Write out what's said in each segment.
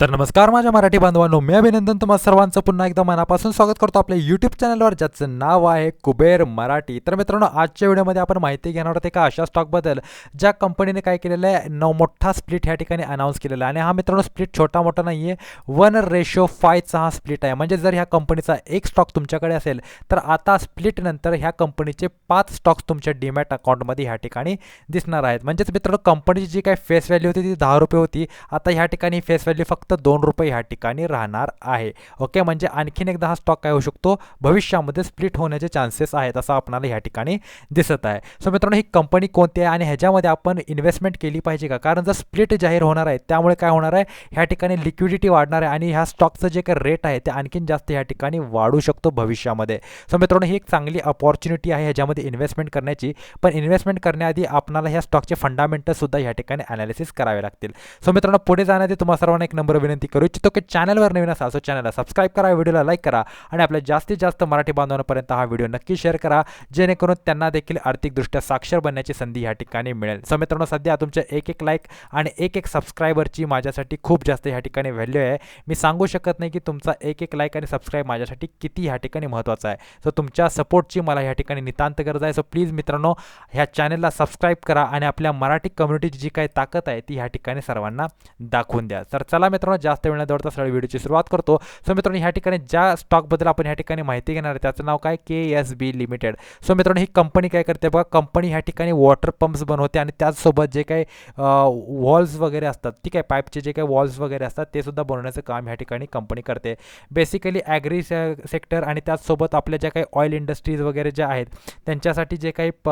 तर नमस्कार माझ्या मराठी बांधवांनो मी अभिनंदन तुम्हा सर्वांचं. पुन्हा एकदा मनापासून स्वागत करतो आपल्या यूट्यूब चॅनलवर ज्याचं नाव आहे कुबेर मराठी. तर मित्रांनो आजच्या व्हिडिओमध्ये आपण माहिती घेणार आहोत एका अशा स्टॉकबद्दल ज्या कंपनीने काय केलेलं आहे न मोठा स्प्लिट ह्या ठिकाणी अनाऊन्स केलेला आहे. आणि हा मित्रांनो स्प्लिट छोटा मोठा नाही आहे वन रेशो फायचा हा स्प्लिट आहे. म्हणजे जर ह्या कंपनीचा एक स्टॉक तुमच्याकडे असेल तर आता स्प्लिटनंतर ह्या कंपनीचे पाच स्टॉक्स तुमच्या डीमॅट अकाउंटमध्ये ह्या ठिकाणी दिसणार आहेत. म्हणजेच मित्रांनो कंपनीची जी काही फेस व्हॅल्यू होती ती दहा रुपये होती. आता ह्या ठिकाणी फेस व्हॅल्यू फक्त दोन रुपये ह्या ठिकाणी राहणार आहे. ओके म्हणजे आणखीन एकदा हा स्टॉक काय होऊ शकतो? भविष्यामध्ये स्प्लिट होण्याचे चान्सेस आहेत असं आपणाला ह्या ठिकाणी दिसत आहे. सो मित्रांनो ही कंपनी कोणती आहे आणि ह्याच्यामध्ये आपण इन्व्हेस्टमेंट केली पाहिजे का? कारण जर स्प्लिट जाहीर होणार आहे त्यामुळे काय होणार आहे? ह्या ठिकाणी लिक्विडिटी वाढणार आहे आणि ह्या स्टॉकचं जे काही रेट आहे ते आणखीन जास्त ह्या ठिकाणी वाढू शकतो भविष्यामध्ये. सो मित्रांनो ही एक चांगली अपॉर्च्युनिटी आहे ह्याच्यामध्ये इन्व्हेस्टमेंट करण्याची. पण इन्व्हेस्टमेंट करण्याआधी आपल्याला ह्या स्टॉकचे फंडामेंटल्सुद्धा ह्या ठिकाणी अनालिसिस करावे लागतील. सो मित्रांनो पुढे जाण्याआधी तुम्हाला सर्वांना एक नंबर विनंती करू इच्छितो की चॅनलवर नवीन असाल सो चॅनलला सबस्क्राईब करा व्हिडिओला लाईक करा आणि आपल्या जास्तीत जास्त मराठी बांधवांपर्यंत हा व्हिडिओ नक्की शेअर करा जेणेकरून त्यांना देखील आर्थिकदृष्ट्या साक्षर बनण्याची संधी या ठिकाणी मिळेल. सो मित्रांनो सध्या तुमच्या एक एक लाईक आणि एक एक सबस्क्रायबरची माझ्यासाठी खूप जास्त ह्या ठिकाणी व्हॅल्यू आहे. मी सांगू शकत नाही की तुमचा एक एक लाईक आणि सबस्क्राईब माझ्यासाठी किती ह्या ठिकाणी महत्त्वाचा आहे. सो तुमच्या सपोर्टची मला ह्या ठिकाणी नितांत गरज आहे. सो प्लीज मित्रांनो ह्या चॅनलला सबस्क्राईब करा आणि आपल्या मराठी कम्युनिटीची जी काही ताकद आहे ती ह्या ठिकाणी सर्वांना दाखवून द्या. तर चला मित्रांनो जास्त वेळ न दौडता सरळ व्हिडिओची सुरुवात करतो. सो मित्रांनो ह्या ठिकाणी ज्या स्टॉकबद्दल आपण ह्या ठिकाणी माहिती घेणार आहे त्याचं नाव काय? K S B limited so मित्रांनो ही कंपनी काय करते बघा कंपनी ह्या ठिकाणी वॉटर पंप्स बनवते आणि त्याचसोबत जे काही वॉल्स वगैरे असतात ठीक आहे पाईपचे जे काही वॉल्स वगैरे असतात ते सुद्धा बनवण्याचं काम ह्या ठिकाणी कंपनी करते. बेसिकली ॲग्री सेक्टर आणि त्याचसोबत आपल्या ज्या काही ऑइल इंडस्ट्रीज वगैरे ज्या आहेत त्यांच्यासाठी जे काही प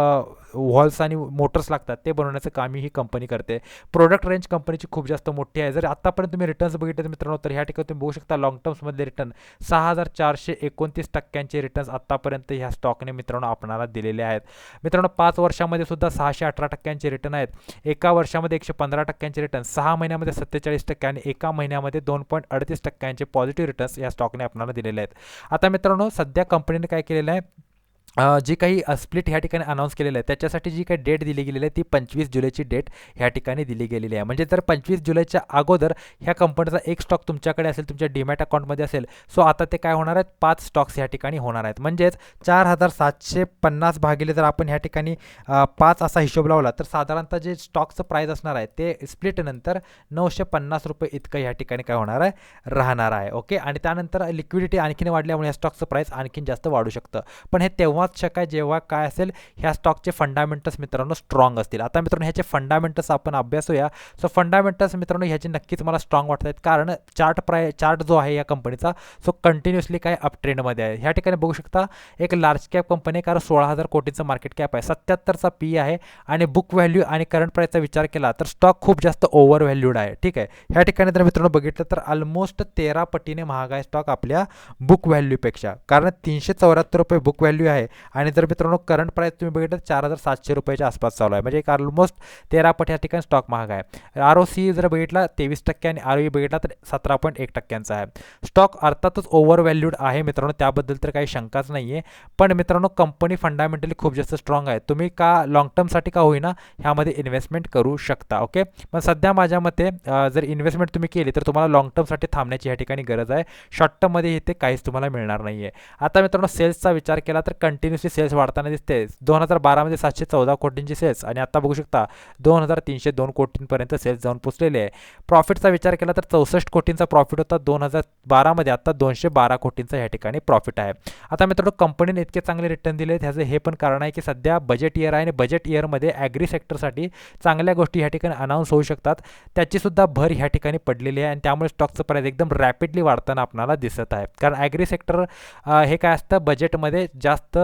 वॉल्स आणि मोटर्स लागतात ते बनवण्याचं कामही ही कंपनी करते. प्रोडक्ट रेंज कंपनीची खूप जास्त मोठी आहे. जर आत्तापर्यंत तुम्ही रिटर्न्स बघितले तर मित्रांनो तर ह्या ठिकाणी तुम्ही बघू शकता लॉंग टर्म्समधले रिटर्न सहा हजार चारशे एकोणतीस टक्क्यांचे रिटर्न्स आत्तापर्यंत ह्या स्टॉकने मित्रांनो आपणाला दिलेले आहेत. मित्रांनो पाच वर्षामध्ये सुद्धा सहाशे अठरा टक्क्यांचे रिटर्न आहेत. एका वर्षामध्ये एकशे पंधरा टक्क्यांचे रिटर्न सहा महिन्यामध्ये सत्तेचाळीस टक्के आणि एका महिन्यामध्ये दोन पॉईंट अडतीस टक्क्यांचे पॉझिटिव्ह रिटर्न्स या स्टॉकने आपल्याला दिलेले आहेत. आता मित्रांनो सध्या कंपनीने काय केलेलं आहे? जी काही स्प्लिट ह्या ठिकाणी अनाऊन्स केलेलं आहे त्याच्यासाठी जी काही डेट दिली गेलेली आहे ती पंचवीस जुलैची डेट ह्या ठिकाणी दिली गेलेली आहे. म्हणजे जर पंचवीस जुलैच्या अगोदर ह्या कंपनीचा एक स्टॉक तुमच्याकडे असेल तुमच्या डीमॅट अकाउंटमध्ये असेल सो आता ते काय होणार आहेत? पाच स्टॉक्स ह्या ठिकाणी होणार आहेत. म्हणजेच चार हजार सातशे पन्नास भागिले जर आपण ह्या ठिकाणी पाच असा हिशोब लावला तर साधारणतः जे स्टॉकचं प्राईस असणार आहे ते स्प्लिटनंतर नऊशे पन्नास रुपये इतकं ह्या ठिकाणी काय होणार आहे? राहणार आहे. ओके आणि त्यानंतर लिक्विडिटी आणखीन वाढल्यामुळे या स्टॉकचं प्राईस आणखीन जास्त वाढू शकतं. पण हे तेव्हा तेव्हाच शकाय जेव्हा काय असेल ह्या स्टॉकचे फंडामेंटल्स मित्रांनो स्ट्रॉंग असतील. आता मित्रांनो ह्याचे फंडामेंटल्स आपण अभ्यासूया सो फंडामेंटल्स मित्रांनो ह्याचे नक्कीच मला स्ट्रॉंग वाटत आहेत कारण चार्ट प्राय चार्ट जो आहे या कंपनीचा सो कंटिन्युअसली काय अप ट्रेंडमध्ये आहे. ह्या ठिकाणी बघू शकता एक लार्ज कॅप कंपनी कारण सोळा हजार कोटींचं मार्केट कॅप आहे. सत्याहत्तरचा पी आहे आणि बुक व्हॅल्यू आणि करंट प्राईसचा विचार केला तर स्टॉक खूप जास्त ओव्हर व्हॅल्यूड आहे. ठीक आहे? ह्या ठिकाणी जर मित्रांनो बघितलं तर ऑलमोस्ट तेरा पटीने महाग आहे स्टॉक आपल्या बुक व्हॅल्यूपेक्षा कारण तीनशे चौऱ्याहत्तर रुपये बुक व्हॅल्यू आहे. आणि जर मित्रांनो करंट प्राईस तुम्ही बघितलं चार हजार सातशे रुपयाच्या आसपास चालू आहे. म्हणजे एक ऑलमोस्ट तेरा पट या ठिकाणी स्टॉक महाग आहे. आर ओ सी जर बघितला तेवीस टक्के आणि आर ओ बघितला तर सतरा पॉईंट एक टक्क्यांचा आहे. स्टॉक अर्थातच ओव्हर व्हॅल्यूड आहे मित्रांनो त्याबद्दल तर काही शंकाच नाही आहे पण मित्रांनो कंपनी फंडामेंटली खूप जास्त स्ट्रॉंग आहे. तुम्ही का लाँग टर्मसाठी का होईना ह्यामध्ये इन्व्हेस्टमेंट करू शकता ओके पण सध्या माझ्या मते जर इन्व्हेस्टमेंट तुम्ही केली तर तुम्हाला लॉंग टर्मसाठी थांबण्याची ह्या ठिकाणी गरज आहे. शॉर्ट टर्ममध्ये इथे काहीच तुम्हाला मिळणार नाही आहे आता मित्रांनो सेल्सचा विचार केला तर कंटिन्युअसली सेल्स वाढताना दिसते. दोन हजार बारामध्ये सातशे चौदा कोटींची सेल्स आणि आता बघू शकता दोन हजार तीनशे दोन कोटींपर्यंत सेल्स जाऊन पोचलेले आहे. प्रॉफिटचा विचार केला तर चौसष्ट कोटींचा प्रॉफिट होता. दोन हजार बारामध्ये आता दोनशे बारा कोटींचा या ठिकाणी प्रॉफिट आहे. आता मित्रांनो कंपनीने इतके चांगले रिटर्न दिले ह्याचं हे पण कारण आहे की सध्या बजेट इयर आहे आणि बजेट इयरमध्ये ॲग्री सेक्टरसाठी चांगल्या गोष्टी ह्या ठिकाणी अनाऊन्स होऊ शकतात. त्याचीसुद्धा भर ह्या ठिकाणी पडलेली आहे आणि त्यामुळे स्टॉकचं प्राईस एकदम रॅपिडली वाढताना आपल्याला दिसत आहे. कारण ॲग्री सेक्टर हे काय असतं? बजेटमध्ये जास्त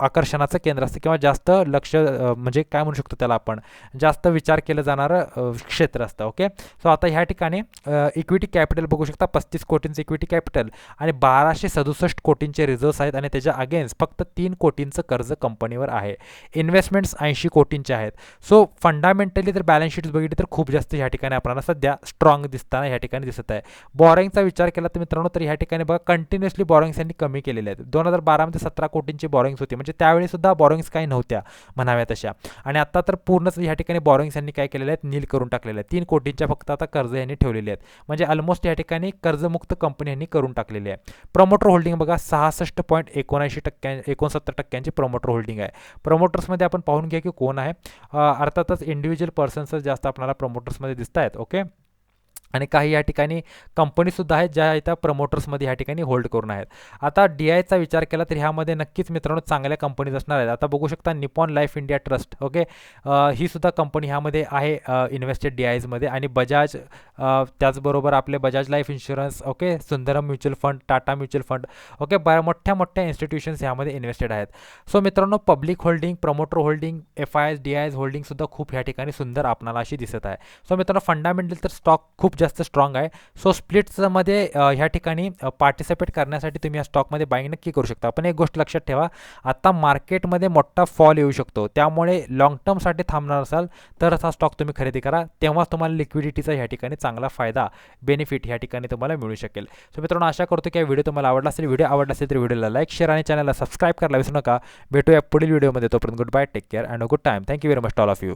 आकर्षणाचं केंद्र असतं किंवा जास्त लक्ष म्हणजे काय म्हणू शकतो त्याला आपण? जास्त विचार केलं जाणारं क्षेत्र असतं ओके? सो आता ह्या ठिकाणी इक्विटी कॅपिटल बघू शकता पस्तीस कोटींचं इक्विटी कॅपिटल आणि बाराशे सदुसष्ट कोटींचे रिझर्व्स आहेत आणि त्याच्या अगेन्स्ट फक्त तीन कोटींचं कर्ज कंपनीवर आहे. इन्व्हेस्टमेंट्स ऐंशी कोटींचे आहेत. सो फंडामेंटली जर बॅलन्स शीट्स बघितली तर खूप जास्त ह्या ठिकाणी आपल्याला सध्या स्ट्रॉंग दिसताना ह्या ठिकाणी दिसत आहे. बॉरिंगचा विचार केला तर मित्रांनो तर ह्या ठिकाणी बघा कंटिन्युअसली बॉरिंग्स यांनी कमी केलेले आहेत. दोन हजार बारामध्ये सतरा कोटींची बॉरिंग्स होती. म्हणजे त्यावेळी सुद्धा काही नव्हत्या म्हणाव्या तशा आणि आता तर पूर्णच या ठिकाणी बॉरिंग्स यांनी काय केलेले आहेत? नील करून टाकलेले आहेत. तीन कोटींच्या फक्त आता कर्ज यांनी ठेवलेले आहेत. म्हणजे ऑलमोस्ट या ठिकाणी कर्जमुक्त कंपनी यांनी करून टाकलेली आहे. प्रमोटर होल्डिंग बघा सहासष्ट पॉईंट एकोणऐंशी टक्क्या एकोणसत्तर टक्क्यांची प्रमोटर होल्डिंग आहे. प्रमोटर्समध्ये आपण पाहून घ्या की कोण आहे. अर्थातच इंडिव्हिज्युअल पर्सन्सच जास्त आपल्याला प्रमोटर्समध्ये दिसत आहेत ओके आणि काही या ठिकाणी कंपनीसुद्धा आहेत ज्या इथं प्रमोटर्समध्ये ह्या ठिकाणी होल्ड करून आहेत. आता डी आयचा विचार केला तर ह्यामध्ये नक्कीच मित्रांनो चांगल्या कंपनीज असणार आहेत. आता बघू शकता Nippon Life India Trust okay ही सुद्धा कंपनी ह्यामध्ये आहे इन्व्हेस्टेड डी आयजमध्ये आणि बजाज त्याचबरोबर आपले Bajaj life insurance okay Sundaram mutual fund Tata mutual fund okay बऱ्या मोठ्या मोठ्या इन्स्टिट्यूशन्स ह्यामध्ये इन्व्हेस्टेड आहेत. सो मित्रांनो public holding promoter holding F I S D I S होल्डिंगसुद्धा खूप ह्या ठिकाणी सुंदर आपणाला अशी दिसत आहे. सो मित्रांनो फंडामेंटल तर स्टॉक खूप जास्त स्ट्रॉंग आहे. सो स्प्लिट्समध्ये ह्या ठिकाणी पार्टिसिपेट करण्यासाठी तुम्ही या स्टॉकमध्ये बाईंग नक्की करू शकता. पण एक गोष्ट लक्षात ठेवा आता मार्केटमध्ये मोठा फॉल येऊ शकतो. त्यामुळे लॉंग टर्मसाठी थांबणार असाल तरच हा स्टॉक तुम्ही खरेदी करा. तेव्हाच तुम्हाला लिक्विडिटीचा ह्या ठिकाणी चांगला फायदा बेनिफिट ह्या ठिकाणी तुम्हाला मिळू शकेल. सो मित्रांनो आशा करतो की व्हिडिओ तुम्हाला आवडला असेल. व्हिडिओ आवडला असेल तर व्हिडिओला लाईक शेअर आणि चॅनलला सबस्क्राईब करायला विसरू नका. भेटूया पुढील व्हिडिओमध्ये तोपर्यंत good bye take care and a good time thank you very much all of you